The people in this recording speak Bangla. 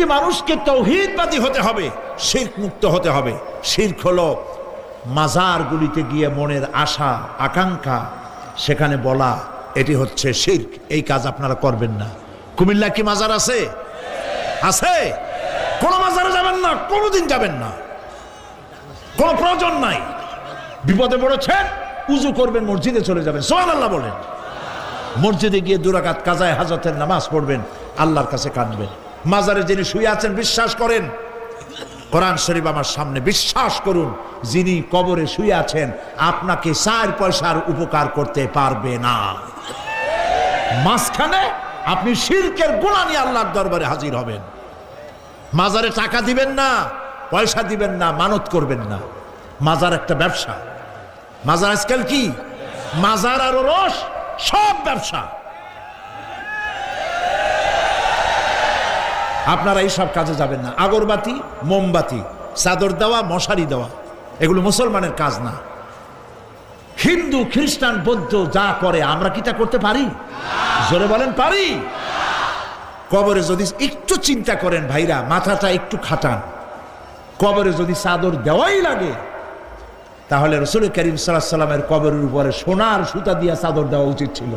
প্রত্যেকটি মানুষকে তৌহিদবাদী হতে হবে, শির্ক মুক্ত হতে হবে। শির্ক হলো মাজারগুলিতে গিয়ে মনের আশা, আকাঙ্ক্ষা, সেখানে বলা, এটি হচ্ছে শির্ক, এই কাজ আপনারা করবেন না। কুমিল্লা কি মাজার আছে? আছে। কোন মাজারে যাবেন না, কোনোদিন যাবেন না। কোনো প্রয়োজন নাই। বিপদে পড়েছেন, উজু করবেন, মসজিদে চলে যাবেন। সোহান আল্লাহ বলেন। মসজিদে গিয়ে দুরাকাত কাজায় হাজতের নামাজ পড়বেন, আল্লাহর কাছে কাঁদবেন। মাজারে যিনি শুয়ে আছেন, বিশ্বাস করেন? কোরআন শরীফ আমার সামনে বিশ্বাস করুন, যিনি কবরে শুয়ে আছেন, আপনাকে চার পয়সার উপকার করতে পারবে না। মাঝখানে আপনি শিরকের গোলা নিয়ে আল্লাহর দরবারে হাজির হবেন। মাজারে টাকা দিবেন না, পয়সা দিবেন না, মানত করবেন না। মাজার একটা ব্যবসা। মাজার আজকাল কি? মাজার আর রস, সব ব্যবসা। আপনারা এই সব কাজে যাবেন না। আগরবাতি, মোমবাতি, চাদর দেওয়া, মশারি দেওয়া, এগুলো মুসলমানের কাজ না। হিন্দু, খ্রিস্টান, বৌদ্ধ যা করে, আমরা কি তা করতে পারি? জোরে বলেন, পারি। কবরে যদি একটু চিন্তা করেন ভাইরা, মাথাটা একটু খাটান। কবরে যদি চাদর দেওয়াই লাগে, তাহলে রসুল করিম সাল্লামের কবরের উপরে সোনার সুতা দিয়া চাদর দেওয়া উচিত ছিল।